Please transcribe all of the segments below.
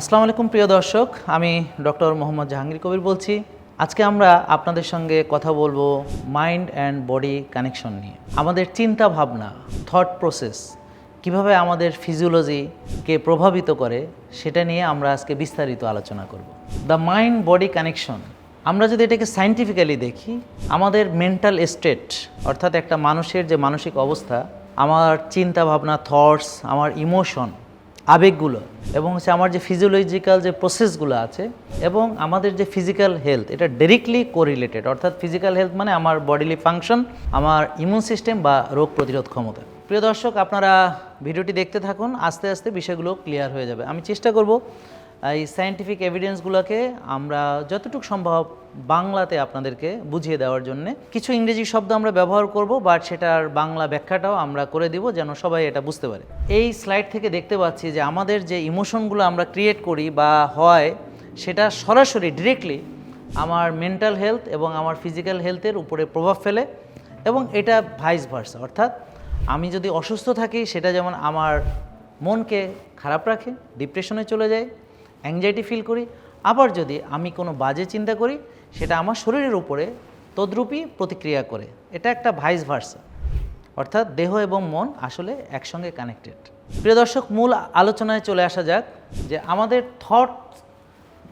আসসালামু আলাইকুম প্রিয় দর্শক, আমি ডক্টর মোহাম্মদ জাহাঙ্গীর কবির বলছি। আজকে আমরা আপনাদের সঙ্গে কথা বলব মাইন্ড অ্যান্ড বডি কানেকশন নিয়ে। আমাদের চিন্তা ভাবনা, থট প্রসেস, কীভাবে আমাদের ফিজিওলজিকে প্রভাবিত করে সেটা নিয়ে আমরা আজকে বিস্তারিত আলোচনা করব। দ্য মাইন্ড বডি কানেকশন, আমরা যদি এটাকে সাইন্টিফিক্যালি দেখি, আমাদের মেন্টাল স্টেট, অর্থাৎ একটা মানুষের যে মানসিক অবস্থা, আমার চিন্তা ভাবনা, থটস, আমার ইমোশন আবেগগুলো এবং হচ্ছে আমার যে ফিজিওলজিক্যাল যে প্রসেসগুলো আছে এবং আমাদের যে ফিজিক্যাল হেলথ এটা ডিরেক্টলি কোরিলেটেড অর্থাৎ ফিজিক্যাল হেলথ মানে আমার বডিলি ফাংশন আমার ইমিউন সিস্টেম বা রোগ প্রতিরোধ ক্ষমতা। প্রিয় দর্শক, আপনারা ভিডিওটি দেখতে থাকুন, আস্তে আস্তে বিষয়গুলো ক্লিয়ার হয়ে যাবে। আমি চেষ্টা করব এই সায়েন্টিফিক এভিডেন্সগুলোকে আমরা যতটুকু সম্ভব বাংলাতে আপনাদেরকে বুঝিয়ে দেওয়ার জন্য। কিছু ইংরেজি শব্দ আমরা ব্যবহার করব বাট সেটার বাংলা ব্যাখ্যাটাও আমরা করে দিব যেন সবাই এটা বুঝতে পারে। এই স্লাইড থেকে দেখতে পাচ্ছি যে আমাদের যে ইমোশনগুলো আমরা ক্রিয়েট করি বা হয়, সেটা সরাসরি ডিরেক্টলি আমার মেন্টাল হেলথ এবং আমার ফিজিক্যাল হেলথের উপরে প্রভাব ফেলে এবং এটা ভাইস ভার্সা অর্থাৎ আমি যদি অসুস্থ থাকি, সেটা যেমন আমার মনকে খারাপ রাখে ডিপ্রেশনে চলে যায় অ্যাংজাইটি ফিল করি, আবার যদি আমি কোনো বাজে চিন্তা করি, সেটা আমার শরীরের উপরে তদ্রূপই প্রতিক্রিয়া করে। এটা একটা ভাইস ভার্সা অর্থাৎ দেহ এবং মন আসলে একসঙ্গে কানেক্টেড প্রিয় দর্শক, মূল আলোচনায় চলে আসা যাক যে আমাদের থট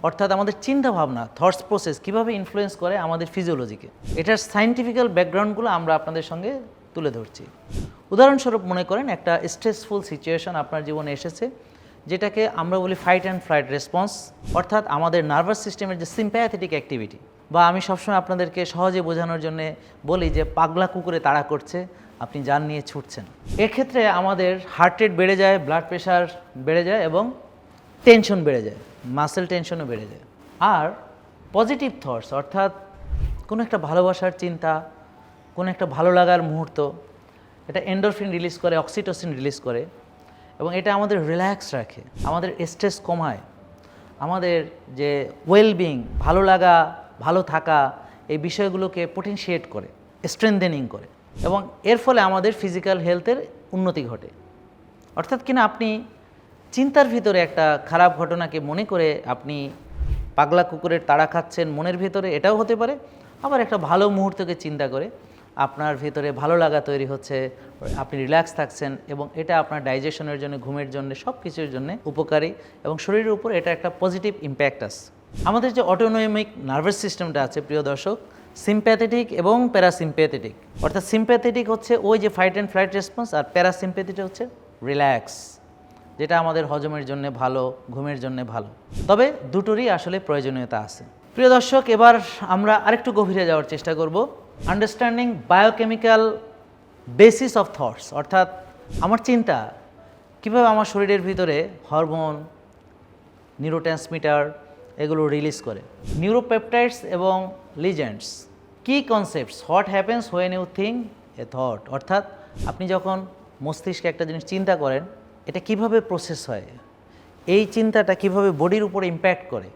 অর্থাৎ আমাদের চিন্তা ভাবনা থটস প্রসেস কীভাবে ইনফ্লুয়েন্স করে আমাদের ফিজিওলজিকে এটার সাইন্টিফিক্যাল ব্যাকগ্রাউন্ডগুলো আমরা আপনাদের সঙ্গে তুলে ধরছি। উদাহরণস্বরূপ মনে করেন, একটা স্ট্রেসফুল সিচুয়েশন আপনার জীবনে এসেছে। যেটাকে আমরা বলি ফাইট অ্যান্ড ফ্লাইট রেসপন্স অর্থাৎ আমাদের নার্ভাস সিস্টেমের যে সিম্প্যাথেটিক অ্যাক্টিভিটি বা আমি সবসময় আপনাদেরকে সহজে বোঝানোর জন্য বলি যে পাগলা কুকুরে তাড়া করছে, আপনি যান নিয়ে ছুটছেন। এক্ষেত্রে আমাদের হার্ট রেট বেড়ে যায় ব্লাড প্রেশার বেড়ে যায় এবং টেনশন বেড়ে যায় মাসেল টেনশনও বেড়ে যায়। আর পজিটিভ থটস অর্থাৎ কোনো একটা ভালোবাসার চিন্তা, কোনো একটা ভালো লাগার মুহূর্ত, এটা এন্ডোরফিন রিলিজ করে অক্সিটোসিন রিলিজ করে এবং এটা আমাদের রিল্যাক্স রাখে, আমাদের স্ট্রেস কমায়, আমাদের যে ওয়েলবিং ভালো লাগা, ভালো থাকা, এই বিষয়গুলোকে পোটেনশিয়েট করে স্ট্রেংদেনিং করে এবং এর ফলে আমাদের ফিজিক্যাল হেলথের উন্নতি ঘটে। অর্থাৎ কিনা আপনি চিন্তার ভিতরে একটা খারাপ ঘটনাকে মনে করে আপনি পাগলা কুকুরের তাড়া খাচ্ছেন মনের ভিতরে, এটাও হতে পারে। আবার একটা ভালো মুহূর্তকে চিন্তা করে আপনার ভিতরে ভালো লাগা তৈরি হচ্ছে, আপনি রিল্যাক্স থাকছেন এবং এটা আপনার ডাইজেশনের জন্য, ঘুমের জন্য সব কিছুর জন্য উপকারী এবং শরীরের উপর এটা একটা পজিটিভ ইম্প্যাক্ট আছে। আমাদের যে অটোনোমিক নার্ভাস সিস্টেমটা আছে, প্রিয় দর্শক সিম্প্যাথেটিক এবং প্যারাসিম্প্যাথেটিক অর্থাৎ সিম্প্যাথেটিক হচ্ছে ওই যে ফাইট অ্যান্ড ফ্লাইট রেসপন্স আর প্যারাসিম্প্যাথেটিক হচ্ছে রিল্যাক্স যেটা আমাদের হজমের জন্য ভালো, ঘুমের জন্য ভালো। তবে দুটোরই আসলে প্রয়োজনীয়তা আছে। প্রিয় দর্শক, এবার আমরা আরেকটু গভীরে যাওয়ার চেষ্টা করব। Understanding biochemical basis of thoughts অর্থাৎ আমার চিন্তা, কীভাবে আমার শরীরের ভিতরে হরমোন, নিউরোট্রান্সমিটার এগুলো রিলিজ করে। নিউরোপেপটাইডস এবং লিজেন্ডস কি concepts what happens when you think a thought অর্থাৎ আপনি যখন মস্তিষ্কে একটা জিনিস চিন্তা করেন, এটা কীভাবে প্রসেস হয়? এই চিন্তাটা কীভাবে বডির উপরে ইম্প্যাক্ট করে?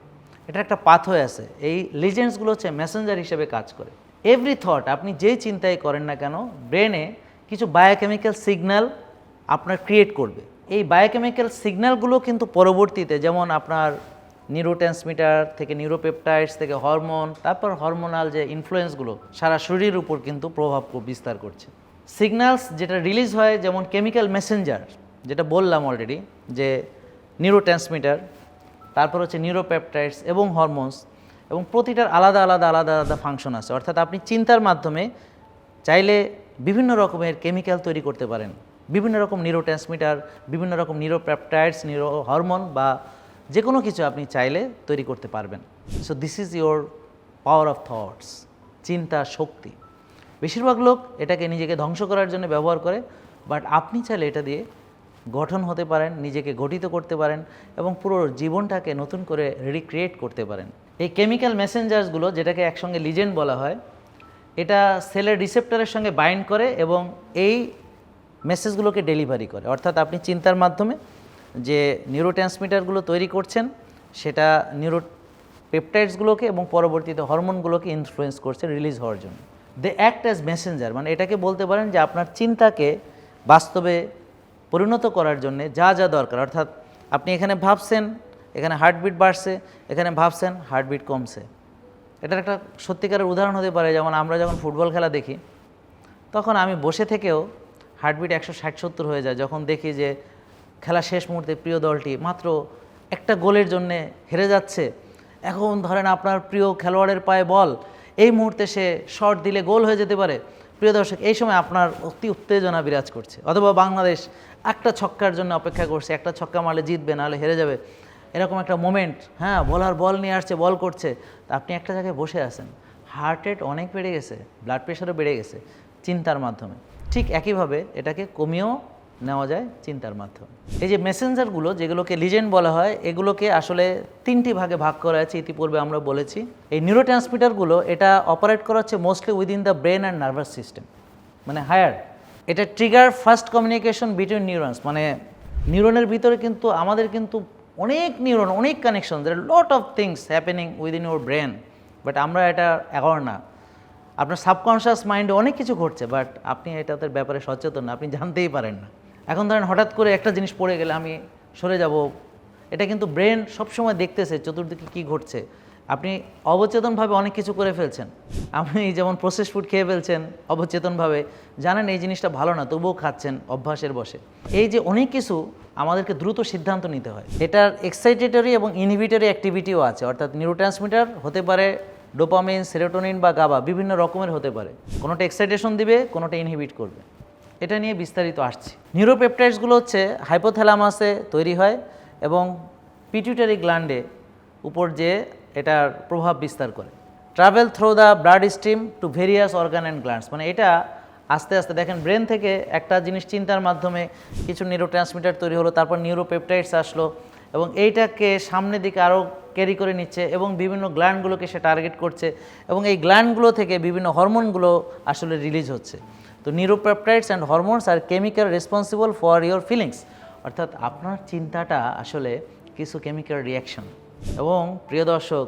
এটা একটা পাথ হয়ে আছে। এই লিজেন্ডসগুলো হচ্ছে মেসেঞ্জার হিসেবে কাজ করে। এভরি থট আপনি যেই চিন্তাই করেন না কেন ব্রেনে কিছু বায়োকেমিক্যাল সিগন্যাল আপনার ক্রিয়েট করবে। এই বায়োকেমিক্যাল সিগন্যালগুলো কিন্তু পরবর্তীতে, যেমন আপনার নিউরোট্রান্সমিটার থেকে নিউরোপেপটাইডস থেকে হরমোন তারপর হরমোনাল যে ইনফ্লুয়েন্সগুলো সারা শরীরের উপর কিন্তু প্রভাব বিস্তার করছে। সিগন্যালস যেটা রিলিজ হয়, যেমন কেমিক্যাল মেসেঞ্জার যেটা বললাম অলরেডি যে নিউরোট্রান্সমিটার তারপর হচ্ছে নিউরোপেপটাইডস এবং হরমোনস এবং প্রতিটার আলাদা আলাদা আলাদা আলাদা ফাংশন আছে। অর্থাৎ আপনি চিন্তার মাধ্যমে চাইলে বিভিন্ন রকমের কেমিক্যাল তৈরি করতে পারেন। বিভিন্ন রকম নিউরোট্রান্সমিটার বিভিন্ন রকম নিউরোপেপটাইডস নিউরো হরমোন বা যে কোনো কিছু আপনি চাইলে তৈরি করতে পারবেন। So this is your power of thoughts চিন্তা শক্তি। বেশিরভাগ লোক এটাকে নিজেকে ধ্বংস করার জন্য ব্যবহার করে বাট আপনি চাইলে এটা দিয়ে গঠন হতে পারেন, নিজেকে গঠিত করতে পারেন এবং পুরো জীবনটাকে নতুন করে রিক্রিয়েট করতে পারেন। এই কেমিক্যাল মেসেঞ্জার্সগুলো যেটাকে একসঙ্গে লিজেন্ড বলা হয়, এটা সেলের রিসেপ্টারের সঙ্গে বাইন্ড করে এবং এই মেসেজগুলোকে ডেলিভারি করে। অর্থাৎ আপনি চিন্তার মাধ্যমে যে নিউরোট্রান্সমিটারগুলো তৈরি করছেন, সেটা নিউরো পেপটাইডসগুলোকে এবং পরবর্তীতে হরমোনগুলোকে ইনফ্লুয়েন্স করছে রিলিজ হওয়ার জন্য। দে অ্যাক্ট অ্যাজ মেসেঞ্জার মানে এটাকে বলতে পারেন যে আপনার চিন্তাকে বাস্তবে পরিণত করার জন্যে যা যা দরকার। অর্থাৎ আপনি এখানে ভাবছেন, এখানে হার্টবিট বাড়ছে, এখানে ভাবছেন হার্টবিট কমছে। এটার একটা সত্যিকারের উদাহরণ হতে পারে, যেমন আমরা যখন ফুটবল খেলা দেখি, তখন আমি বসে থেকেও হার্টবিট একশো ষাট সত্তর হয়ে যায়, যখন দেখি যে খেলা শেষ মুহূর্তে প্রিয় দলটি মাত্র একটা গোলের জন্যে হেরে যাচ্ছে। এখন ধরেন আপনার প্রিয় খেলোয়াড়ের পায়ে বল, এই মুহূর্তে সে শট দিলে গোল হয়ে যেতে পারে। প্রিয় দর্শক, এই সময় আপনার অতি উত্তেজনা বিরাজ করছে। অথবা বাংলাদেশ একটা ছক্কার জন্য অপেক্ষা করছে। একটা ছক্কা মারলে জিতবে, নাহলে হেরে যাবে। এরকম একটা মোমেন্ট হ্যাঁ বলার বল নিয়ে আসছে বল করছে। তা আপনি একটা জায়গায় বসে আছেন। হার্ট রেট অনেক বেড়ে গেছে ব্লাড প্রেশারও বেড়ে গেছে চিন্তার মাধ্যমে। ঠিক একইভাবে এটাকে কমিয়েও নেওয়া যায় চিন্তার মাধ্যমে। এই যে মেসেঞ্জারগুলো যেগুলোকে লিজেন্ড বলা হয়, এগুলোকে আসলে তিনটি ভাগে ভাগ করা আছে ইতিপূর্বে আমরা বলেছি। এই নিউরো ট্রান্সমিটারগুলো এটা অপারেট করা হচ্ছে mostly within the brain and nervous system মানে হায়ার এটা trigger first communication between neurons মানে নিউরনের ভিতরে কিন্তু, আমাদের কিন্তু অনেক নিউরন অনেক connection there lot of things happening within your brain but আমরা এটা অ্যাওয়ার না। আপনার সাবকনশিয়াস মাইন্ডে অনেক কিছু ঘটছে বাট আপনি এটাদের ব্যাপারে সচেতন না। আপনি জানতেই পারেন না। এখন ধরেন হঠাৎ করে একটা জিনিস পড়ে গেলে আমি সরে যাব, এটা কিন্তু ব্রেন সবসময় দেখতেছে চতুর্দিকে কি ঘটছে। আপনি অবচেতনভাবে অনেক কিছু করে ফেলছেন। আপনি যেমন প্রসেস ফুড খেয়ে ফেলছেন অবচেতনভাবে, জানেন এই জিনিসটা ভালো না, তবুও খাচ্ছেন অভ্যাসের বসে। এই যে অনেক কিছু আমাদেরকে দ্রুত সিদ্ধান্ত নিতে হয়। এটার এক্সাইটেটরি এবং ইনহিবিটরি অ্যাক্টিভিটিও আছে, অর্থাৎ নিউরোট্রান্সমিটার হতে পারে ডোপামিন সেরোটোনিন বা গাবা বিভিন্ন রকমের হতে পারে। কোনোটা এক্সাইটেশন দিবে, কোনোটা ইনহিবিট করবে। এটা নিয়ে বিস্তারিত আসছি। নিউরোপেপটাইডসগুলো হচ্ছে হাইপোথ্যালামাসে তৈরি হয় এবং পিটিউটারি গ্ল্যান্ডে উপর যে এটার প্রভাব বিস্তার করে। Travel through the blood stream to various organ and glands. মানে এটা আস্তে আস্তে দেখেন ব্রেন থেকে একটা জিনিস চিন্তার মাধ্যমে কিছু নিউরো ট্রান্সমিটার তৈরি হলো, তারপর নিউরোপেপটাইডস আসলো এবং এইটাকে সামনের দিকে আরও ক্যারি করে নিচ্ছে এবং বিভিন্ন গ্ল্যান্ডগুলোকে সে টার্গেট করছে এবং এই গ্ল্যান্ডগুলো থেকে বিভিন্ন হরমোনগুলো আসলে রিলিজ হচ্ছে। তো neuropeptides and hormones R chemical responsible for your feelings. অর্থাৎ আপনার চিন্তাটা আসলে কিছু কেমিক্যাল রিয়াকশন এবং প্রিয় দর্শক,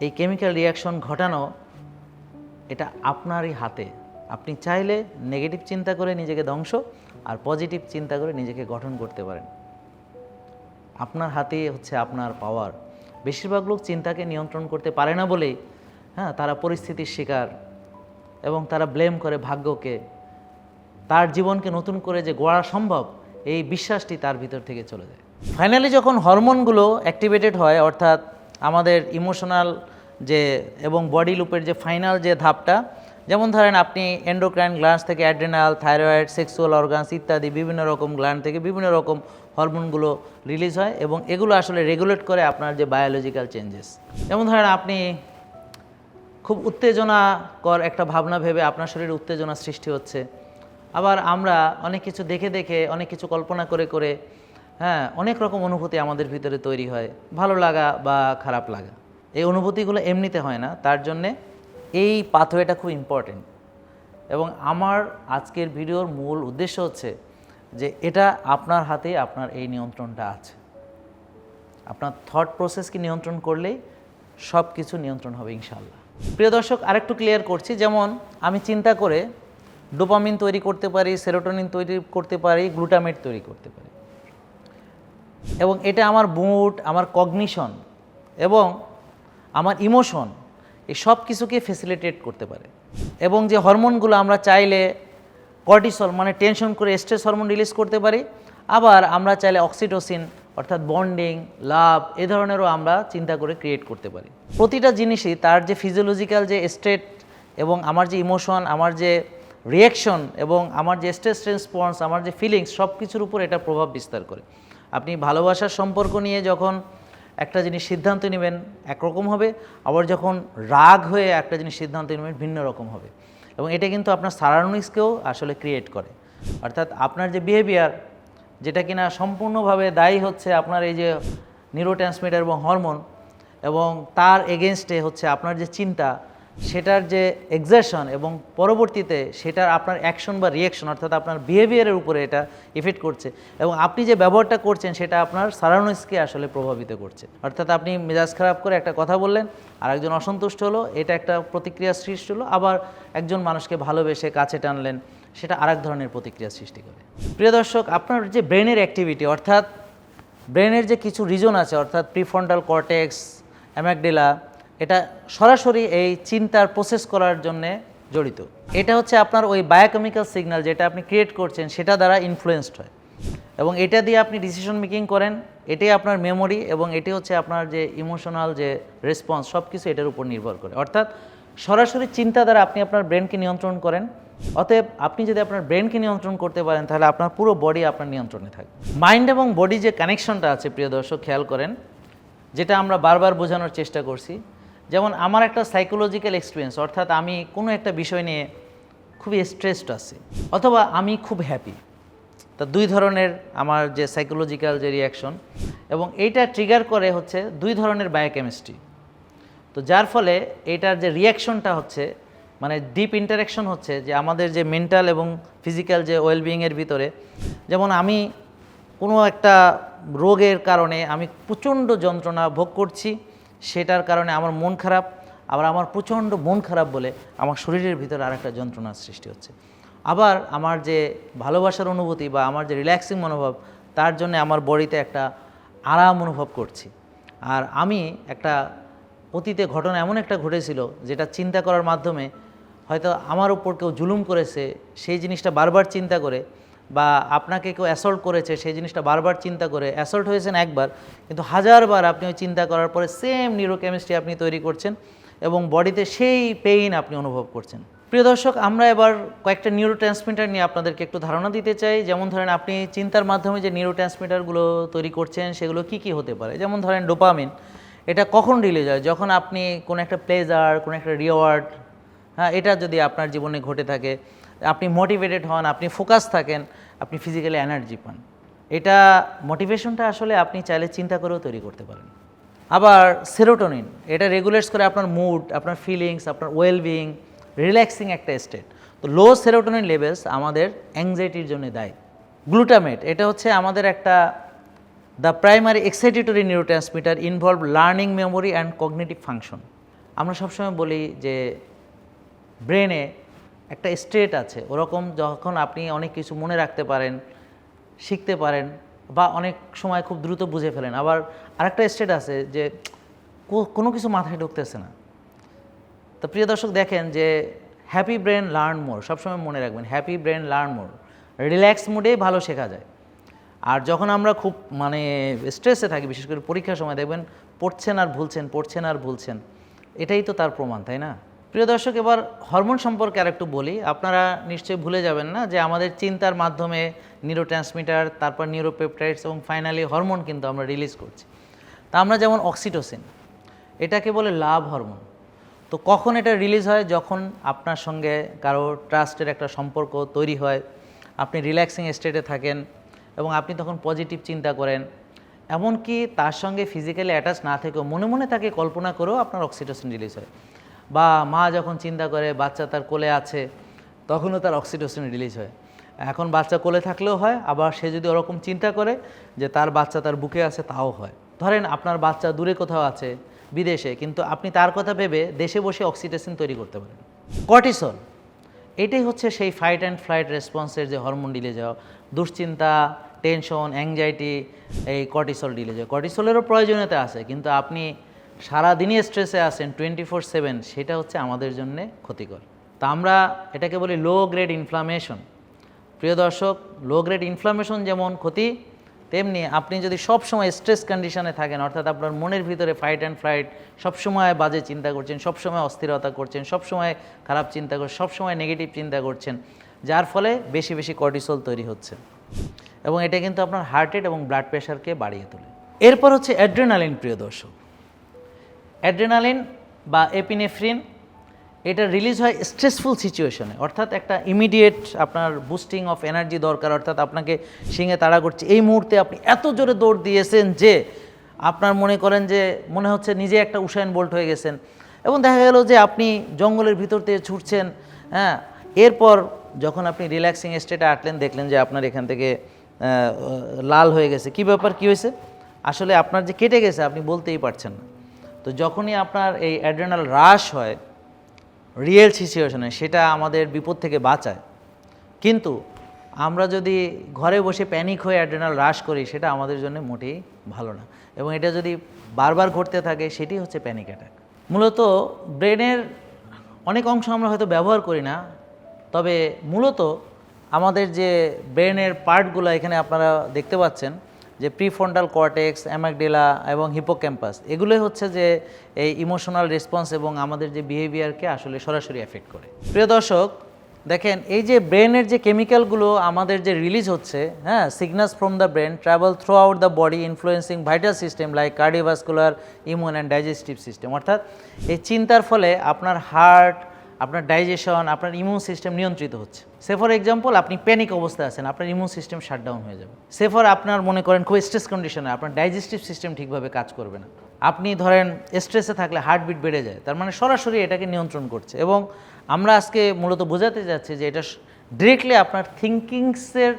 এই কেমিক্যাল রিয়াকশন ঘটানো, এটা আপনারই হাতে। আপনি চাইলে নেগেটিভ চিন্তা করে নিজেকে ধ্বংস আর পজিটিভ চিন্তা করে নিজেকে গঠন করতে পারেন। আপনার হাতেই হচ্ছে আপনার পাওয়ার। বেশিরভাগ লোক চিন্তাকে নিয়ন্ত্রণ করতে পারে না বলেই হ্যাঁ তারা পরিস্থিতির শিকার এবং তারা ব্লেম করে ভাগ্যকে তার জীবনকে নতুন করে যে গড়া সম্ভব, এই বিশ্বাসটি তার ভিতর থেকে চলে যায়। ফাইনালি যখন হরমোনগুলো অ্যাক্টিভেটেড হয়, অর্থাৎ আমাদের ইমোশনাল যে এবং বডি লুপের যে ফাইনাল যে ধাপটা, যেমন ধরেন আপনি এন্ডোক্রাইন গ্লান্স থেকে অ্যাড্রেনাল থাইরয়েড সেক্সুয়াল অর্গানস ইত্যাদি বিভিন্ন রকম গ্ল্যান্ড থেকে বিভিন্ন রকম হরমোনগুলো রিলিজ হয় এবং এগুলো আসলে রেগুলেট করে আপনার যে বায়োলজিক্যাল চেঞ্জেস যেমন ধরেন আপনি খুব উত্তেজনাকর একটা ভাবনা ভেবে আপনার শরীরে উত্তেজনা সৃষ্টি হচ্ছে আবার আমরা অনেক কিছু দেখে দেখে, অনেক কিছু কল্পনা করে করে হ্যাঁ অনেক রকম অনুভূতি আমাদের ভিতরে তৈরি হয়। ভালো লাগা বা খারাপ লাগা। এই অনুভূতিগুলো এমনিতে হয় না। তার জন্যে এই পাথওয়েটা খুব ইম্পর্টেন্ট এবং আমার আজকের ভিডিওর মূল উদ্দেশ্য হচ্ছে যে এটা আপনার হাতে আপনার এই নিয়ন্ত্রণটা আছে। আপনার থট প্রসেসকে নিয়ন্ত্রণ করলেই সব কিছু নিয়ন্ত্রণ হবে ইনশাল্লাহ প্রিয় দর্শক, আরেকটু ক্লিয়ার করছি। যেমন আমি চিন্তা করে ডোপামিন তৈরি করতে পারি, সেরোটোনিন তৈরি করতে পারি, গ্লুটামেট তৈরি করতে পারি। এবং এটা আমার মুড, আমার কগনিশন এবং আমার ইমোশন, এই সব কিছুকে ফেসিলিটেট করতে পারে। এবং যে হরমোনগুলো আমরা চাইলে কর্টিসল মানে টেনশন করে স্ট্রেস হরমোন রিলিজ করতে পারি, আবার আমরা চাইলে অক্সিটোসিন অর্থাৎ বন্ডিং, লাভ, এ ধরনেরও আমরা চিন্তা করে ক্রিয়েট করতে পারি। প্রতিটা জিনিসই তার যে ফিজিওলজিক্যাল যে স্টেট এবং আমার যে ইমোশন আমার যে রিয়াকশন এবং আমার যে স্ট্রেস রেসপন্স আমার যে ফিলিংস সব কিছুর উপর এটা প্রভাব বিস্তার করে। আপনি ভালোবাসার সম্পর্ক নিয়ে যখন একটা জিনিস সিদ্ধান্ত নেবেন, একরকম হবে, আবার যখন রাগ হয়ে একটা জিনিস সিদ্ধান্ত নেবেন, ভিন্ন রকম হবে। এবং এটা কিন্তু আপনার সারাউন্ডিংসকেও আসলে ক্রিয়েট করে। অর্থাৎ আপনার যে বিহেভিয়ার যেটা কিনা সম্পূর্ণভাবে দায়ী হচ্ছে আপনার এই যে নিউরোট্রান্সমিটার এবং হরমোন এবং তার এগেনস্টে হচ্ছে আপনার যে চিন্তা সেটার যে এক্সারশন এবং পরবর্তীতে সেটার আপনার অ্যাকশন বা রিয়াকশন অর্থাৎ আপনার বিহেভিয়ারের উপরে এটা ইফেক্ট করছে এবং আপনি যে ব্যবহারটা করছেন, সেটা আপনার সারাউন্ডিংসকে আসলে প্রভাবিত করছে। অর্থাৎ আপনি মেজাজ খারাপ করে একটা কথা বললেন আর একজন অসন্তুষ্ট হলো, এটা একটা প্রতিক্রিয়া সৃষ্টি হলো, আবার একজন মানুষকে ভালোবেসে কাছে টানলেন, সেটা আরেক ধরনের প্রতিক্রিয়া সৃষ্টি করে। প্রিয় দর্শক, আপনার যে ব্রেনের অ্যাক্টিভিটি অর্থাৎ ব্রেনের যে কিছু রিজন আছে, অর্থাৎ প্রিফ্রন্টাল কর্টেক্স অ্যামাকডেলা এটা সরাসরি এই চিন্তার প্রসেস করার জন্যে জড়িত। এটা হচ্ছে আপনার ওই বায়োকেমিক্যাল সিগন্যাল যেটা আপনি ক্রিয়েট করছেন, সেটা দ্বারা ইনফ্লুয়েসড হয়। এবং এটা দিয়ে আপনি ডিসিশন মেকিং করেন, এটাই আপনার মেমোরি এবং এটি হচ্ছে আপনার যে ইমোশনাল যে রেসপন্স সব কিছু এটার উপর নির্ভর করে। অর্থাৎ সরাসরি চিন্তা দ্বারা আপনি আপনার ব্রেনকে নিয়ন্ত্রণ করেন, অতএব আপনি যদি আপনার ব্রেনকে নিয়ন্ত্রণ করতে পারেন, তাহলে আপনার পুরো বডি আপনার নিয়ন্ত্রণে থাকবে। মাইন্ড এবং বডি যে কানেকশনটা আছে, প্রিয় দর্শক, খেয়াল করেন, যেটা আমরা বারবার বোঝানোর চেষ্টা করছি যেমন আমার একটা সাইকোলজিক্যাল এক্সপিরিয়েন্স অর্থাৎ আমি কোনো একটা বিষয় নিয়ে খুবই স্ট্রেসড আছি, অথবা আমি খুব হ্যাপি তা দুই ধরনের আমার যে সাইকোলজিক্যাল যে রিয়াকশন এবং এইটা ট্রিগার করে হচ্ছে দুই ধরনের বায়োকেমিস্ট্রি তো যার ফলে এটার যে রিয়াকশনটা হচ্ছে মানে ডিপ ইন্টারাকশন হচ্ছে যে আমাদের যে মেন্টাল এবং ফিজিক্যাল যে ওয়েলবিংয়ের ভিতরে, যেমন আমি কোনো একটা রোগের কারণে আমি প্রচণ্ড যন্ত্রণা ভোগ করছি সেটার কারণে আমার মন খারাপ, আবার আমার প্রচণ্ড মন খারাপ বলে আমার শরীরের ভিতরে আর একটা যন্ত্রণার সৃষ্টি হচ্ছে। আবার আমার যে ভালোবাসার অনুভূতি বা আমার যে রিল্যাক্সিং মনোভাব, তার জন্য আমার বডিতে একটা আরাম অনুভব করছি। আর আমি একটা অতীতে ঘটনা এমন একটা ঘটেছিল, যেটা চিন্তা করার মাধ্যমে হয়তো আমার উপর কেউ জুলুম করেছে, সেই জিনিসটা বারবার চিন্তা করে বা আপনাকে কেউ অ্যাসল্ট করেছে, সেই জিনিসটা বারবার চিন্তা করে অ্যাসল্ট হয়েছেন একবার, কিন্তু হাজারবার আপনি ওই চিন্তা করার পরে সেম নিউরোকেমিস্ট্রি আপনি তৈরি করছেন এবং বডিতে সেই পেইন আপনি অনুভব করছেন। প্রিয় দর্শক, আমরা এবার কয়েকটা নিউরো ট্রান্সমিটার নিয়ে আপনাদেরকে একটু ধারণা দিতে চাই। যেমন ধরেন আপনি চিন্তার মাধ্যমে যে নিউরো ট্রান্সমিটারগুলো তৈরি করছেন, সেগুলো কি কি হতে পারে? যেমন ধরেন ডোপামিন এটা কখন রিলিজ হয়? যখন আপনি কোনো একটা প্লেজার কোনো একটা রিওয়ার্ড হ্যাঁ এটা যদি আপনার জীবনে ঘটে থাকে আপনি মোটিভেটেড হন, আপনি ফোকাস থাকেন, আপনি ফিজিক্যালি এনার্জি পান। এটা মোটিভেশনটা আসলে আপনি চাইলে চিন্তা করেও তৈরি করতে পারেন। আবার সেরোটোনিন এটা রেগুলেটস করে আপনার মুড আপনার ফিলিংস আপনার ওয়েলবিং রিল্যাক্সিং একটা স্টেট তো লো সেরোটোনিন লেভেলস আমাদের অ্যাংজাইটির জন্য দায়ী। গ্লুটামেট এটা হচ্ছে আমাদের একটা the primary excitatory neurotransmitter involve learning memory and cognitive function আমরা সবসময় বলি যে ব্রেনে একটা স্টেট আছে। ওরকম যখন আপনি অনেক কিছু মনে রাখতে পারেন, শিখতে পারেন বা অনেক সময় খুব দ্রুত বুঝে ফেলেন। আবার আরেকটা স্টেট আছে যে কোনো কিছু মাথায় ঢুকতেছে না। তো প্রিয় দর্শক দেখেন যে হ্যাপি ব্রেন লার্ন মোর সবসময় মনে রাখবেন happy brain learn more relax মুডেই ভালো শেখা যায়। আর যখন আমরা খুব মানে স্ট্রেসে থাকি, বিশেষ করে পরীক্ষার সময় দেখবেন পড়ছেন আর ভুলছেন, পড়ছেন আর ভুলছেন, এটাই তো তার প্রমাণ, তাই না? প্রিয় দর্শক, এবার হরমোন সম্পর্কে আর একটু বলি। আপনারা নিশ্চয়ই ভুলে যাবেন না যে আমাদের চিন্তার মাধ্যমে নিউরো ট্রান্সমিটার তারপর নিউরোপেপটাইডস এবং ফাইনালি হরমোন কিন্তু আমরা রিলিজ করছি। তা আমরা যেমন অক্সিটোসিন এটাকে বলে লাভ হরমোন। তো কখন এটা রিলিজ হয়? যখন আপনার সঙ্গে কারও ট্রাস্টের একটা সম্পর্ক তৈরি হয়, আপনি রিল্যাক্সিং স্টেটে থাকেন এবং আপনি তখন পজিটিভ চিন্তা করেন, এমনকি তার সঙ্গে ফিজিক্যালি অ্যাটাচ না থেকেও মনে মনে তাকে কল্পনা করেও আপনার অক্সিটোসিন রিলিজ হয়। বা মা যখন চিন্তা করে বাচ্চা তার কোলে আছে, তখনও তার অক্সিটোসিন রিলিজ হয়। এখন বাচ্চা কোলে থাকলেও হয়, আবার সে যদি ওরকম চিন্তা করে যে তার বাচ্চা তার বুকে আছে, তাও হয়। ধরেন আপনার বাচ্চা দূরে কোথাও আছে, বিদেশে, কিন্তু আপনি তার কথা ভেবে দেশে বসে অক্সিটোসিন তৈরি করতে পারেন। কর্টিসল এটাই হচ্ছে সেই ফাইট অ্যান্ড ফ্লাইট রেসপন্সের যে হরমোন ডিলে যাওয়া দুশ্চিন্তা টেনশন অ্যাংজাইটি এই কর্টিসল ডিলে যাওয়া কর্টিসলেরও প্রয়োজনীয়তা আছে, কিন্তু আপনি সারাদিনই স্ট্রেসে আছেন টোয়েন্টি ফোর সেভেন সেটা হচ্ছে আমাদের জন্য ক্ষতিকর। তা আমরা এটাকে বলি লো গ্রেড ইনফ্লামেশন প্রিয় দর্শক লো গ্রেড ইনফ্লামেশন যেমন ক্ষতি, তেমনি আপনি যদি সব সময় স্ট্রেস কন্ডিশনে থাকেন, অর্থাৎ আপনার মনের ভিতরে ফাইট অ্যান্ড ফ্লাইট সবসময় বাজে চিন্তা করছেন, সবসময় অস্থিরতা করছেন, সবসময় খারাপ চিন্তা করছেন সবসময় নেগেটিভ চিন্তা করছেন, যার ফলে বেশি বেশি কর্টিসল তৈরি হচ্ছে। এবং এটা কিন্তু আপনার হার্ট রেট এবং ব্লাড প্রেশারকে বাড়িয়ে তোলে। এরপর হচ্ছে অ্যাড্রেনালিন প্রিয় দর্শক। অ্যাড্রেনালিন বা এপিনেফ্রিন এটা রিলিজ হয় স্ট্রেসফুল সিচুয়েশনে অর্থাৎ একটা ইমিডিয়েট আপনার বুস্টিং অফ এনার্জি দরকার, অর্থাৎ আপনাকে সিংহে তাড়া করছে। এই মুহূর্তে আপনি এত জোরে দৌড় দিয়েছেন যে আপনার মনে করেন যে মনে হচ্ছে নিজে একটা উসাইন বোল্ট হয়ে গেছেন। এবং দেখা গেল যে আপনি জঙ্গলের ভিতর দিয়ে ছুটছেন হ্যাঁ। এরপর যখন আপনি রিল্যাক্সিং স্টেটে আটলেন দেখলেন যে আপনার এখান থেকে লাল হয়ে গেছে। কি ব্যাপার? কি হয়েছে? আসলে আপনার যে কেটে গেছে, আপনি বলতেই পারছেন না। তো যখনই আপনার এই অ্যাড্রেনাল হ্রাস হয় রিয়েল সিচুয়েশনে সেটা আমাদের বিপদ থেকে বাঁচায়। কিন্তু আমরা যদি ঘরে বসে প্যানিক হয়ে অ্যাড্রেনাল হ্রাস করি, সেটা আমাদের জন্য মোটেই ভালো না। এবং এটা যদি বারবার ঘটতে থাকে, সেটি হচ্ছে প্যানিক অ্যাটাক মূলত ব্রেনের অনেক অংশ আমরা হয়তো ব্যবহার করি না, তবে মূলত আমাদের যে ব্রেনের পার্টগুলো এখানে আপনারা দেখতে পাচ্ছেন যে প্রিফ্রন্টাল কর্টেক্স অ্যামাগডেলা এবং হিপোক্যাম্পাস এগুলোই হচ্ছে যে এই ইমোশনাল রেসপন্স এবং আমাদের যে বিহেভিয়ারকে আসলে সরাসরি এফেক্ট করে। প্রিয় দর্শক, দেখেন এই যে ব্রেনের যে কেমিক্যালগুলো আমাদের যে রিলিজ হচ্ছে হ্যাঁ signals from the brain travel throughout the body influencing vital system like cardiovascular immune and digestive system অর্থাৎ এই চিন্তার ফলে আপনার হার্ট আপনার ডাইজেশন আপনার ইমিউন সিস্টেম নিয়ন্ত্রিত হচ্ছে। সে ফর এক্সাম্পল আপনি প্যানিক অবস্থায় আছেন, আপনার ইমিউন সিস্টেম শাটডাউন হয়ে যাবে। সে ফর আপনার মনে করেন খুব স্ট্রেস কন্ডিশনে আপনার ডাইজেস্টিভ সিস্টেম ঠিকভাবে কাজ করবে না। আপনি ধরেন স্ট্রেসে থাকলে হার্টবিট বেড়ে যায়, তার মানে সরাসরি এটাকে নিয়ন্ত্রণ করছে। এবং আমরা আজকে মূলত বোঝাতে যাচ্ছি যে এটা ডিরেক্টলি আপনার থিঙ্কিংসের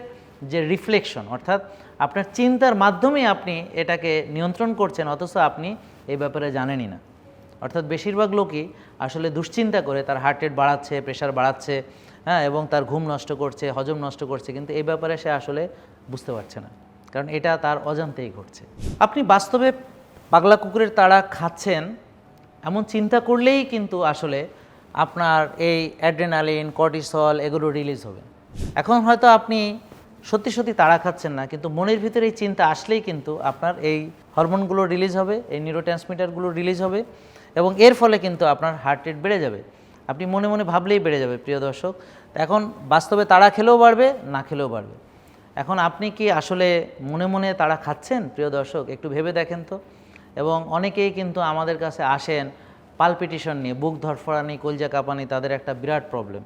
যে রিফ্লেকশন অর্থাৎ আপনার চিন্তার মাধ্যমে আপনি এটাকে নিয়ন্ত্রণ করছেন, অথচ আপনি এই ব্যাপারে জানেনই না। অর্থাৎ বেশিরভাগ লোকই আসলে দুশ্চিন্তা করে, তার হার্ট রেট বাড়াচ্ছে প্রেশার বাড়াচ্ছে হ্যাঁ এবং তার ঘুম নষ্ট করছে, হজম নষ্ট করছে, কিন্তু এই ব্যাপারে সে আসলে বুঝতে পারছে না। কারণ এটা তার অজান্তেই ঘটছে। আপনি বাস্তবে পাগলা কুকুরের তাড়া খাচ্ছেন, এমন চিন্তা করলেই কিন্তু আসলে আপনার এই অ্যাড্রেনালিন কর্টিসল এগুলো রিলিজ হবে। এখন হয়তো আপনি সত্যি সত্যি তাড়া খাচ্ছেন না, কিন্তু মনের ভিতরে এই চিন্তা আসলেই কিন্তু আপনার এই হরমোনগুলো রিলিজ হবে, এই নিউরোট্রান্সমিটারগুলো রিলিজ হবে। এবং এর ফলে কিন্তু আপনার হার্ট রেট বেড়ে যাবে। আপনি মনে মনে ভাবলেই বেড়ে যাবে, প্রিয় দর্শক। এখন বাস্তবে তাড়া খেলেও বাড়বে, না খেলেও বাড়বে। এখন আপনি কি আসলে মনে মনে তারা খাচ্ছেন, প্রিয় দর্শক? একটু ভেবে দেখেন তো। এবং অনেকেই কিন্তু আমাদের কাছে আসেন পালপিটিশন নিয়ে, বুক ধরফড়ানি কলজা কাঁপানি, তাদের একটা বিরাট প্রবলেম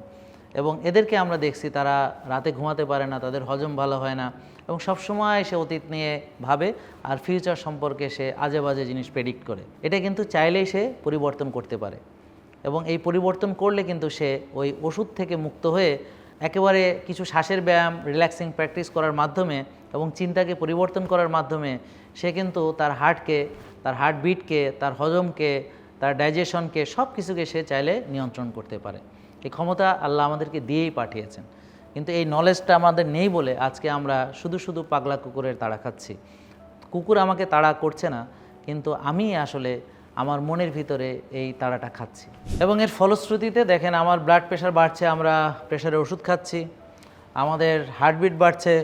এবং এদেরকে আমরা দেখছি, তারা রাতে ঘুমাতে পারে না, তাদের হজম ভালো হয় না। এবং সবসময় সে অতীত নিয়ে ভাবে আর ফিউচার সম্পর্কে সে আজে বাজে জিনিস প্রেডিক্ট করে। এটা কিন্তু চাইলেই সে পরিবর্তন করতে পারে। এবং এই পরিবর্তন করলে কিন্তু সে ওই ওষুধ থেকে মুক্ত হয়ে একেবারে কিছু শ্বাসের ব্যায়াম রিল্যাক্সিং প্র্যাকটিস করার মাধ্যমে এবং চিন্তাকে পরিবর্তন করার মাধ্যমে সে কিন্তু তার হার্টকে তার হার্টবিটকে তার হজমকে, তার ডাইজেশনকে সব কিছুকে সে চাইলে নিয়ন্ত্রণ করতে পারে। এই ক্ষমতা আল্লাহ আমাদেরকে দিয়েই পাঠিয়েছেন। কিন্তু এই নলেজটা আমাদের নেই বলে আজকে আমরা শুধু শুধু পাগলা কুকুরের তাড়া খাচ্ছি। কুকুর আমাকে তাড়া করছে না, কিন্তু আমি আসলে আমার মনের ভিতরে এই তাড়াটা খাচ্ছি। এবং এর ফলশ্রুতিতে দেখেন আমার ব্লাড প্রেশার বাড়ছে, আমরা প্রেশারের ওষুধ খাচ্ছি, আমাদের হার্টবিট বাড়ছে,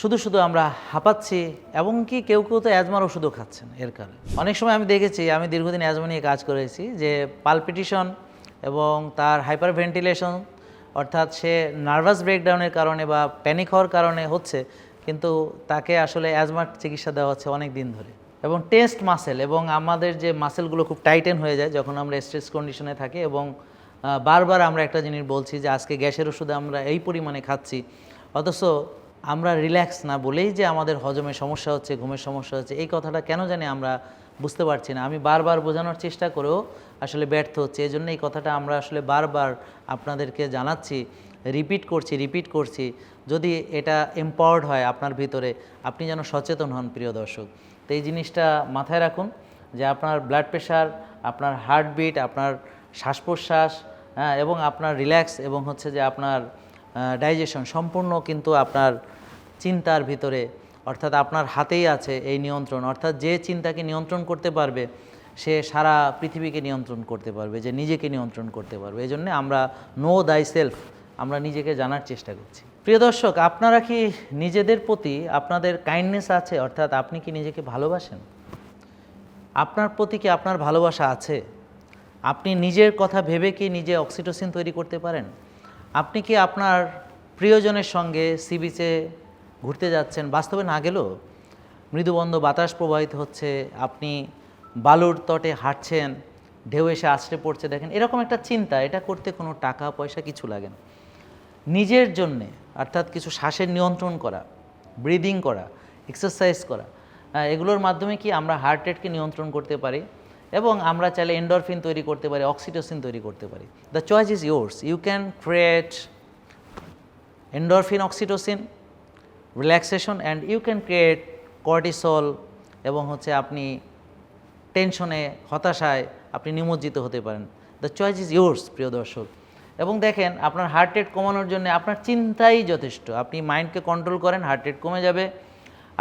শুধু শুধু আমরা হাঁপাচ্ছি, এবং কি কেউ কেউ তো অ্যাজমার ওষুধও খাচ্ছেন এর কারণে। অনেক সময় আমি দেখেছি, আমি দীর্ঘদিন অ্যাজমা নিয়ে কাজ করেছি যে পালপিটিশন এবং তার হাইপার ভেন্টিলেশন অর্থাৎ সে নার্ভাস ব্রেকডাউনের কারণে বা প্যানিক হওয়ার কারণে হচ্ছে, কিন্তু তাকে আসলে অ্যাজমার চিকিৎসা দেওয়া হচ্ছে অনেক দিন ধরে। এবং টেস্ট মাসেল এবং আমাদের যে মাসেলগুলো খুব টাইটেন হয়ে যায় যখন আমরা স্ট্রেস কন্ডিশনে থাকি এবং বারবার আমরা একটা জিনিস বলছি যে আজকে গ্যাসের ওষুধ আমরা এই পরিমাণে খাচ্ছি, অথচ আমরা রিল্যাক্স না বলেই যে আমাদের হজমের সমস্যা হচ্ছে, ঘুমের সমস্যা হচ্ছে, এই কথাটা কেন জানি আমরা বুঝতে পারছি না। আমি বারবার বোঝানোর চেষ্টা করেও আসলে ব্যর্থ হচ্ছে। এই জন্য এই কথাটা আমরা আসলে বারবার আপনাদেরকে জানাচ্ছি রিপিট করছি রিপিট করছি। যদি এটা এম্পাওয়ার্ড হয় আপনার ভিতরে, আপনি যেন সচেতন হন, প্রিয় দর্শক। তো এই জিনিসটা মাথায় রাখুন যে আপনার ব্লাড প্রেশার আপনার হার্টবিট আপনার শ্বাস প্রশ্বাস হ্যাঁ এবং আপনার রিল্যাক্স এবং হচ্ছে যে আপনার ডাইজেশন সম্পূর্ণ কিন্তু আপনার চিন্তার ভিতরে অর্থাৎ আপনার হাতেই আছে এই নিয়ন্ত্রণ, অর্থাৎ যে চিন্তাকে নিয়ন্ত্রণ করতে পারবে, সে সারা পৃথিবীকে নিয়ন্ত্রণ করতে পারবে, যে নিজেকে নিয়ন্ত্রণ করতে পারবে। এই জন্যে আমরা নো দাই সেলফ আমরা নিজেকে জানার চেষ্টা করছি। প্রিয় দর্শক, আপনারা কি নিজেদের প্রতি আপনাদের কাইন্ডনেস আছে? অর্থাৎ আপনি কি নিজেকে ভালোবাসেন? আপনার প্রতি কি আপনার ভালোবাসা আছে? আপনি নিজের কথা ভেবে কি নিজে অক্সিটোসিন তৈরি করতে পারেন? আপনি কি আপনার প্রিয়জনের সঙ্গে সি বিচে ঘুরতে যাচ্ছেন, বাস্তবে না গেলেও মৃদুবন্ধ বাতাস প্রবাহিত হচ্ছে, আপনি বালুর তটে হাঁটছেন, ঢেউ এসে আছড়ে পড়ছে, দেখেন, এরকম একটা চিন্তা, এটা করতে কোনো টাকা, পয়সা কিছু লাগে না। নিজের জন্যে, অর্থাৎ কিছু শ্বাসের নিয়ন্ত্রণ করা ব্রিদিং করা এক্সারসাইজ করা এগুলোর মাধ্যমে কি আমরা হার্ট রেটকে নিয়ন্ত্রণ করতে পারি এবং আমরা চাইলে এন্ডরফিন তৈরি করতে পারি অক্সিটোসিন তৈরি করতে পারি। The choice is yours you can create endorphin oxytocin relaxation and you can create cortisol এবং হচ্ছে আপনি টেনশনে হতাশায় আপনি নিমজ্জিত হতে পারেন। দ্য চয়েস ইজ ইয়োর্স প্রিয় দর্শক। এবং দেখেন, আপনার হার্ট রেট কমানোর জন্য আপনার চিন্তাই যথেষ্ট। আপনি মাইন্ডকে কন্ট্রোল করেন হার্ট রেট কমে যাবে।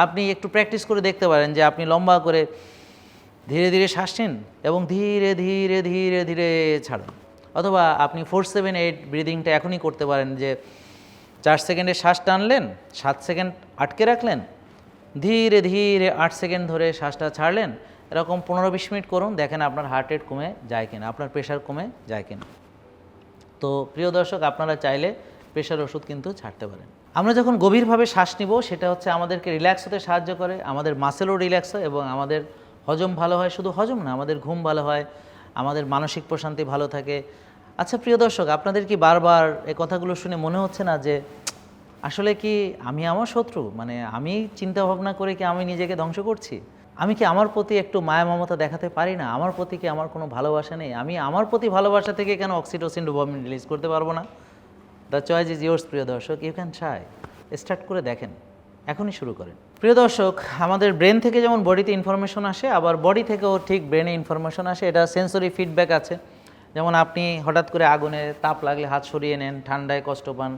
আপনি একটু প্র্যাকটিস করে দেখতে পারেন যে আপনি লম্বা করে ধীরে ধীরে শ্বাস নিন এবং ধীরে ধীরে ধীরে ধীরে ছাড়ুন। অথবা আপনি ফোর সেভেন এইট ব্রিদিংটা এখনই করতে পারেন যে চার সেকেন্ডে শ্বাস টানলেন, সাত সেকেন্ড আটকে রাখলেন, ধীরে ধীরে আট সেকেন্ড ধরে শ্বাসটা ছাড়লেন। এরকম পনেরো বিশ মিনিট করুন, দেখেন আপনার হার্ট রেট কমে যায় কিনা, আপনার প্রেশার কমে যায় কিনা। তো প্রিয় দর্শক, আপনারা চাইলে প্রেশার ওষুধ কিন্তু ছাড়তে পারেন। আমরা যখন গভীরভাবে শ্বাস নিব, সেটা হচ্ছে আমাদেরকে রিল্যাক্স হতে সাহায্য করে, আমাদের মাসেলও রিল্যাক্স হয় এবং আমাদের হজম ভালো হয়। শুধু হজম না, আমাদের ঘুম ভালো হয়, আমাদের মানসিক প্রশান্তি ভালো থাকে আচ্ছা প্রিয় দর্শক, আপনাদের কি বারবার এই কথাগুলো শুনে মনে হচ্ছে না যে, আসলে কি আমি আমার শত্রু? মানে আমি চিন্তা ভাবনা করে কি আমি নিজেকে ধ্বংস করছি? আমি কি আমার প্রতি একটু মায়া মমতা দেখাতে পারি না? আমার প্রতি কি আমার কোনো ভালোবাসা নেই? আমি আমার প্রতি ভালোবাসা থেকে কেন অক্সিটোসিন ডোপামিন রিলিজ করতে পারব না? দ্য চয়েস ইজ ইয়োর্স প্রিয় দর্শক। ইউ ক্যান ট্রাই স্টার্ট করে দেখেন। এখনই শুরু করেন। প্রিয় দর্শক, আমাদের ব্রেন থেকে যেমন বডিতে ইনফরমেশন আসে, আবার বডি থেকেও ঠিক ব্রেনে ইনফরমেশন আসে। এটা সেন্সরি ফিডব্যাক আছে। যেমন আপনি হঠাৎ করে আগুনে তাপ লাগলে হাত সরিয়ে নেন, ঠান্ডায় কষ্ট পান।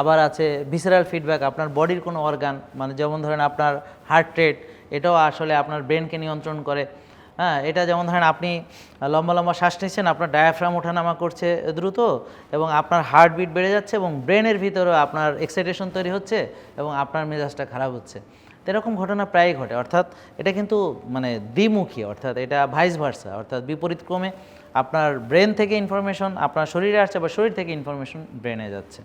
আবার আছে ভিসারাল ফিডব্যাক আপনার বডির কোনো অর্গান মানে যেমন ধরেন আপনার হার্ট রেট এটাও আসলে আপনার ব্রেনকে নিয়ন্ত্রণ করে। হ্যাঁ এটা যেমন ধরেন আপনি লম্বা লম্বা শ্বাস নিচ্ছেন, আপনার ডায়াফ্রাম ওঠানামা করছে দ্রুত এবং আপনার হার্টবিট বেড়ে যাচ্ছে এবং ব্রেনের ভিতরেও আপনার এক্সাইটেশন তৈরি হচ্ছে এবং আপনার মেজাজটা খারাপ হচ্ছে। এরকম ঘটনা প্রায়ই ঘটে। অর্থাৎ এটা কিন্তু মানে দ্বিমুখী, অর্থাৎ এটা ভাইস ভার্সা অর্থাৎ বিপরীত ক্রমে আপনার ব্রেন থেকে ইনফরমেশন আপনার শরীরে আসছে বা শরীর থেকে ইনফরমেশন ব্রেনে যাচ্ছে।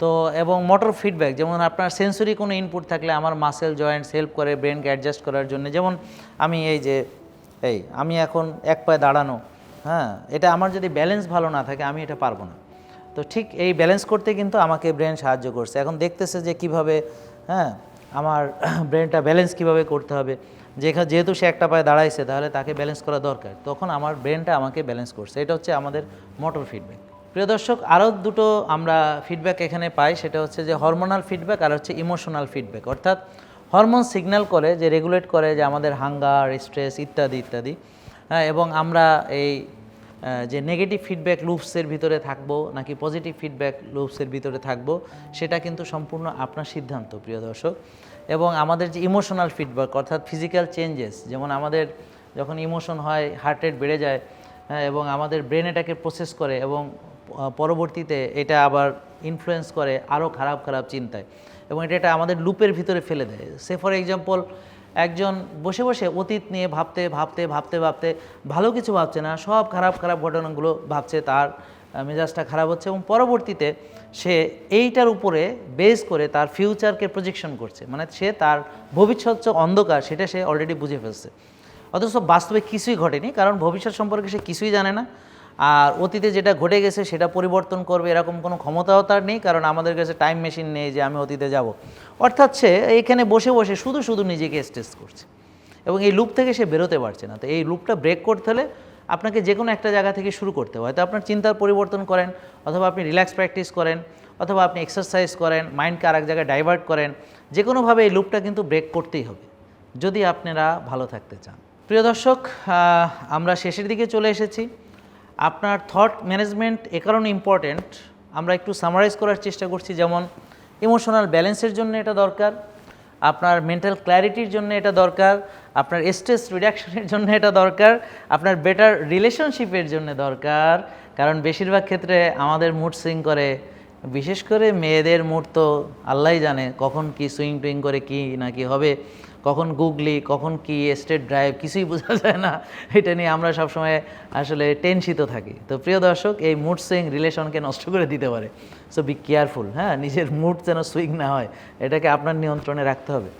তো এবং মোটর ফিডব্যাক যেমন আপনার সেন্সরি কোনো ইনপুট থাকলে আমার মাসেল জয়েন্টস হেল্প করে ব্রেনকে অ্যাডজাস্ট করার জন্য। যেমন আমি এই যে, এই আমি এখন এক পায়ে দাঁড়ানো হ্যাঁ এটা আমার যদি ব্যালেন্স ভালো না থাকে আমি এটা পারব না। তো ঠিক এই ব্যালেন্স করতে কিন্তু আমাকে ব্রেন সাহায্য করছে। এখন দেখতেছে যে কীভাবে হ্যাঁ আমার ব্রেনটা ব্যালেন্স কীভাবে করতে হবে। যেখানে যেহেতু সে একটা পায়ে দাঁড়াইছে, তাহলে তাকে ব্যালেন্স করা দরকার। তখন আমার ব্রেনটা আমাকে ব্যালেন্স করছে। এটা হচ্ছে আমাদের মোটর ফিডব্যাক প্রিয় দর্শক আরও দুটো আমরা ফিডব্যাক এখানে পাই। সেটা হচ্ছে যে হরমোনাল ফিডব্যাক আর হচ্ছে ইমোশনাল ফিডব্যাক অর্থাৎ হরমোন সিগন্যাল করে যে রেগুলেট করে যে আমাদের হাঙ্গার স্ট্রেস ইত্যাদি ইত্যাদি। হ্যাঁ এবং আমরা এই যে নেগেটিভ ফিডব্যাক লুপসের ভিতরে থাকব নাকি পজিটিভ ফিডব্যাক লুপসের ভিতরে থাকব সেটা কিন্তু সম্পূর্ণ আপনার সিদ্ধান্ত প্রিয় দর্শক। এবং আমাদের যে ইমোশনাল ফিডব্যাক অর্থাৎ ফিজিক্যাল চেঞ্জেস যেমন আমাদের যখন ইমোশন হয় হার্ট রেট বেড়ে যায় হ্যাঁ, এবং আমাদের ব্রেন এটাকে প্রসেস করে এবং পরবর্তীতে এটা আবার ইনফ্লুয়েন্স করে আরও খারাপ খারাপ চিন্তায়। এবং এটা এটা আমাদের লুপের ভিতরে ফেলে দেয়। সে ফর এক্সাম্পল একজন বসে বসে অতীত নিয়ে ভাবতে ভাবতে ভাবতে ভাবতে ভালো কিছু ভাবছে না, সব খারাপ খারাপ ঘটনাগুলো ভাবছে, তার মেজাজটা খারাপ হচ্ছে এবং পরবর্তীতে সে এইটার উপরে বেস করে তার ফিউচারকে প্রজেকশন করছে। মানে সে তার ভবিষ্যৎ অন্ধকার, সেটা সে অলরেডি বুঝে ফেলছে। অথচ বাস্তবে কিছুই ঘটেনি, কারণ ভবিষ্যৎ সম্পর্কে সে কিছুই জানে না। আর অতীতে যেটা ঘটে গেছে সেটা পরিবর্তন করবে, এরকম কোনো ক্ষমতাও তার নেই, কারণ আমাদের কাছে টাইম মেশিন নেই যে আমি অতীতে যাব। অর্থাৎ সে এখানে বসে বসে শুধু শুধু নিজেকে স্ট্রেস করছে এবং এই লুপ থেকে সে বেরোতে পারছে না। তো এই লুপটা ব্রেক করতে হলে আপনাকে যে কোনো একটা জায়গা থেকে শুরু করতে হয়। হয়তো আপনার চিন্তার পরিবর্তন করেন, অথবা আপনি রিল্যাক্স প্র্যাকটিস করেন, অথবা আপনি এক্সারসাইজ করেন মাইন্ডকে আরেক জায়গায় ডাইভার্ট করেন যে কোনোভাবে এই লুপটা কিন্তু ব্রেক করতেই হবে, যদি আপনারা ভালো থাকতে চান। প্রিয় দর্শক আমরা শেষের দিকে চলে এসেছি। আপনার থট ম্যানেজমেন্ট এ কারণে ইম্পর্ট্যান্ট আমরা একটু সামারাইজ করার চেষ্টা করছি, যেমন ইমোশনাল ব্যালেন্সের জন্য এটা দরকার, আপনার মেন্টাল ক্ল্যারিটির জন্য এটা দরকার, আপনার স্ট্রেস রিডাকশনের জন্য এটা দরকার, আপনার বেটার রিলেশনশিপের জন্য দরকার। কারণ বেশিরভাগ ক্ষেত্রে আমাদের মুড সুইং করে, বিশেষ করে মেয়েদের মুড তো আল্লাহই জানে কখন কি সুইং টুইং করে কি না কি হবে। কখন গুগলি, কখন কি, স্টেট ড্রাইভ, কিছুই বোঝা যায় না। এটা নিয়ে আমরা সবসময় আসলে টেনশিত থাকি। তো প্রিয় দর্শক, এই মুড সুইং রিলেশনকে নষ্ট করে দিতে পারে। সো বি কেয়ারফুল হ্যাঁ? নিজের মুড যেন সুইং না হয়, এটাকে আপনার নিয়ন্ত্রণে রাখতে হবে।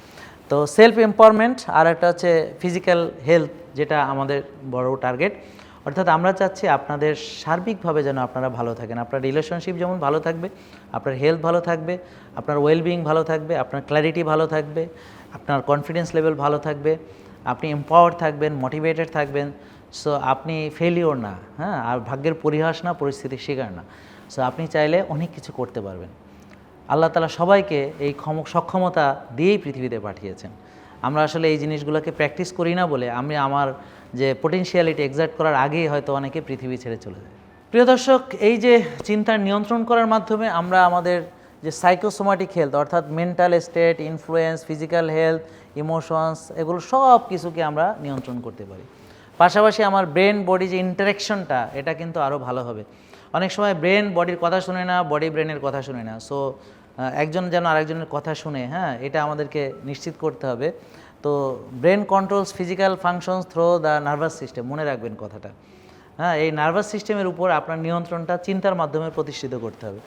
তো সেলফ এম্পাওয়ারমেন্ট আর একটা হচ্ছে ফিজিক্যাল হেলথ যেটা আমাদের বড় টার্গেট অর্থাৎ আমরা চাচ্ছি আপনাদের সার্বিকভাবে যেন আপনারা ভালো থাকেন। আপনার রিলেশনশিপ যেমন ভালো থাকবে, আপনার হেলথ ভালো থাকবে, আপনার ওয়েলবিং ভালো থাকবে, আপনার ক্ল্যারিটি ভালো থাকবে। আপনার কনফিডেন্স লেভেল ভালো থাকবে, আপনি এম্পাওয়ার থাকবেন মোটিভেটেড থাকবেন সো আপনি ফেলিওর না হ্যাঁ আর ভাগ্যের পরিহাস না পরিস্থিতির শিকার না সো আপনি চাইলে অনেক কিছু করতে পারবেন। আল্লাহ তালা সবাইকে এই ক্ষম, সক্ষমতা দিয়েই পৃথিবীতে পাঠিয়েছেন। আমরা আসলে এই জিনিসগুলোকে প্র্যাকটিস করি না বলে আমি আমার যে পোটেনশিয়ালিটি এক্সাক্ট করার আগেই হয়তো অনেকে পৃথিবী ছেড়ে চলে যায়। প্রিয় দর্শক, এই যে চিন্তার নিয়ন্ত্রণ করার মাধ্যমে আমরা আমাদের যে সাইকোসোমাটিক হেলথ অর্থাৎ mental state influence physical health emotions এগুলো সব কিছুকে আমরা নিয়ন্ত্রণ করতে পারি। পাশাপাশি আমার ব্রেন বডি যে ইন্টারাকশনটা এটা কিন্তু আরও ভালো হবে। অনেক সময় ব্রেন বডির কথা শুনে না বডি ব্রেনের কথা শুনে না। সো একজন যেন আরেকজনের কথা শুনে হ্যাঁ এটা আমাদেরকে নিশ্চিত করতে হবে। তো brain controls physical functions through the nervous system মনে রাখবেন কথাটা। হ্যাঁ এই নার্ভাস সিস্টেমের উপর আপনার নিয়ন্ত্রণটা চিন্তার মাধ্যমে প্রতিষ্ঠিত করতে হবে।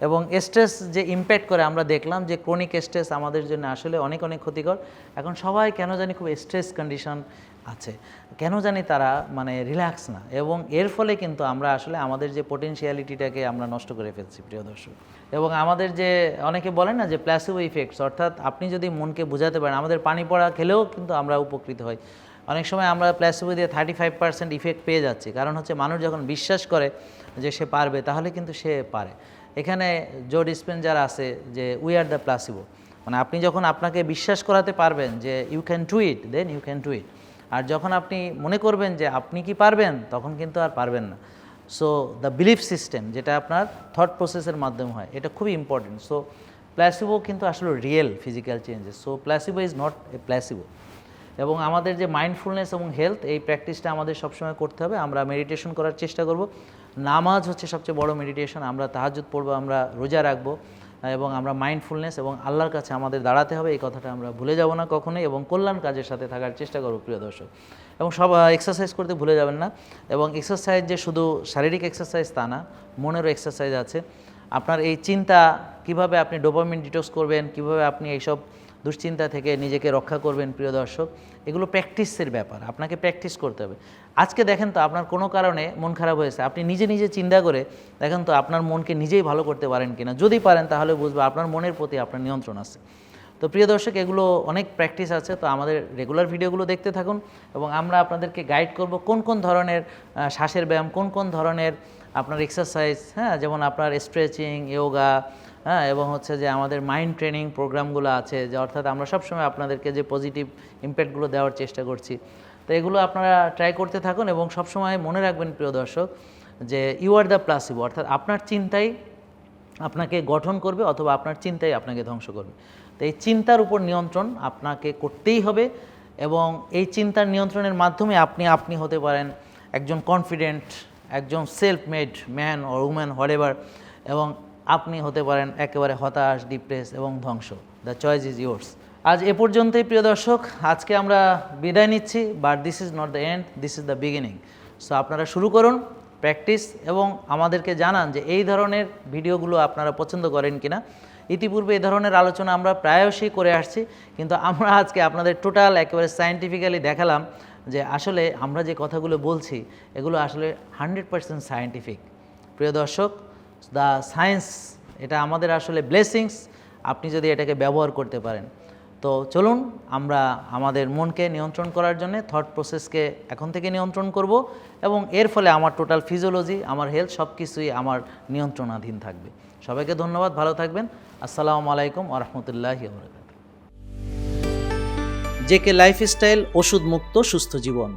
এবং স্ট্রেস যে ইম্প্যাক্ট করে আমরা দেখলাম যে ক্রনিক স্ট্রেস আমাদের জন্য আসলে অনেক অনেক ক্ষতিকর। এখন সবাই কেন জানি খুব স্ট্রেস কন্ডিশন আছে। কেন জানি তারা মানে রিল্যাক্স না? এবং এর ফলে কিন্তু আমরা আসলে আমাদের যে পোটেনশিয়ালিটিটাকে আমরা নষ্ট করে ফেলছি, প্রিয় দর্শক। এবং আমাদের যে অনেকে বলেন না যে প্ল্যাসিবো ইফেক্টস অর্থাৎ আপনি যদি মনকে বোঝাতে পারেন, আমাদের পানি পড়া খেলেও কিন্তু আমরা উপকৃত হই। অনেক সময় আমরা প্ল্যাসিবো দিয়ে থার্টি ফাইভ পার্সেন্ট ইফেক্ট পেয়ে যাচ্ছি। কারণ হচ্ছে মানুষ যখন বিশ্বাস করে যে সে পারবে, তাহলে কিন্তু সে পারে। এখানে জো ডিসপেন যারা আছে যে উই আর দ্য প্লাসিবো মানে আপনি যখন আপনাকে বিশ্বাস করাতে পারবেন যে you can do it then you can do it আর যখন আপনি মনে করবেন যে আপনি কি পারবেন, তখন কিন্তু আর পারবেন না। সো দ্য বিলিফ সিস্টেম যেটা আপনার থট প্রসেসের মাধ্যমে হয়, এটা খুবই ইম্পর্টেন্ট সো প্ল্যাসিবো কিন্তু আসলে real physical changes so placebo is not a placebo এবং আমাদের যে মাইন্ডফুলনেস এবং হেলথ এই প্র্যাকটিসটা আমাদের সবসময় করতে হবে। আমরা মেডিটেশন করার চেষ্টা করব। নামাজ হচ্ছে সবচেয়ে বড় মেডিটেশন আমরা তাহাজুদ পড়ব, আমরা রোজা রাখব, এবং আমরা মাইন্ডফুলনেস এবং আল্লাহর কাছে আমাদের দাঁড়াতে হবে, এই কথাটা আমরা ভুলে যাব না কখনোই, এবং কল্যাণ কাজের সাথে থাকার চেষ্টা করব, প্রিয় দর্শক। এবং সব এক্সারসাইজ করতে ভুলে যাবেন না, এবং এক্সারসাইজ যে শুধু শারীরিক এক্সারসাইজ তা না, মনেরও এক্সারসাইজ আছে। আপনার এই চিন্তা, কীভাবে আপনি ডোপামিন ডিটক্স করবেন, কীভাবে আপনি এইসব দুশ্চিন্তা থেকে নিজেকে রক্ষা করবেন, প্রিয় দর্শক। এগুলো প্র্যাকটিসের ব্যাপার, আপনাকে প্র্যাকটিস করতে হবে। আজকে দেখেন তো আপনার কোনো কারণে মন খারাপ হয়েছে, আপনি নিজে নিজে চিন্তা করে দেখেন তো আপনার মনকে নিজেই ভালো করতে পারেন কিনা। যদি পারেন তাহলে বুঝবে আপনার মনের প্রতি আপনার নিয়ন্ত্রণ আছে। তো প্রিয় দর্শক, এগুলো অনেক প্র্যাকটিস আছে, তো আমাদের রেগুলার ভিডিওগুলো দেখতে থাকুন এবং আমরা আপনাদেরকে গাইড করব কোন কোন ধরনের শ্বাসের ব্যায়াম, কোন কোন ধরনের আপনার এক্সারসাইজ হ্যাঁ? যেমন আপনার স্ট্রেচিং ইয়োগা হ্যাঁ এবং হচ্ছে যে আমাদের মাইন্ড ট্রেনিং প্রোগ্রামগুলো আছে, যে অর্থাৎ আমরা সবসময় আপনাদেরকে যে পজিটিভ ইম্প্যাক্টগুলো দেওয়ার চেষ্টা করছি। তো এগুলো আপনারা ট্রাই করতে থাকুন এবং সবসময় মনে রাখবেন প্রিয় দর্শক, যে ইউ আর দ্য প্লাসিবো অর্থাৎ আপনার চিন্তাই আপনাকে গঠন করবে অথবা আপনার চিন্তাই আপনাকে ধ্বংস করবে। তো এই চিন্তার উপর নিয়ন্ত্রণ আপনাকে করতেই হবে এবং এই চিন্তার নিয়ন্ত্রণের মাধ্যমে আপনি আপনি হতে পারেন একজন কনফিডেন্ট একজন সেলফ মেড ম্যান ও উম্যান হরেভার এবং আপনি হতে পারেন একেবারে হতাশ ডিপ্রেস এবং ধ্বংস। দ্য চয়েস ইজ ইয়োর্স আজ এ পর্যন্তই, প্রিয় দর্শক। আজকে আমরা বিদায় নিচ্ছি but this is not the end this is the beginning so আপনারা শুরু করুন প্র্যাকটিস এবং আমাদেরকে জানান যে এই ধরনের ভিডিওগুলো আপনারা পছন্দ করেন কিনা। ইতিপূর্বে এই ধরনের আলোচনা আমরা প্রায়শই করে আসছি, কিন্তু আমরা আজকে আপনাদের টোটাল একেবারে সায়েন্টিফিক্যালি দেখালাম যে আসলে আমরা যে কথাগুলো বলছি, এগুলো আসলে হান্ড্রেড পার্সেন্ট সায়েন্টিফিক প্রিয় দর্শক দ্য সায়েন্স এটা আমাদের আসলে ব্লেসিংস আপনি যদি এটাকে ব্যবহার করতে পারেন। তো চলুন, আমরা আমাদের মনকে নিয়ন্ত্রণ করার জন্য থট প্রসেসকে এখন থেকে নিয়ন্ত্রণ করব এবং এর ফলে আমার টোটাল ফিজিওলজি আমার হেলথ সব কিছুই আমার নিয়ন্ত্রণাধীন থাকবে। সবাইকে ধন্যবাদ, ভালো থাকবেন। আসসালামু আলাইকুম আরহামতুল্লাহি বরকাত জেকে লাইফস্টাইল ওষুধ মুক্ত সুস্থ জীবন।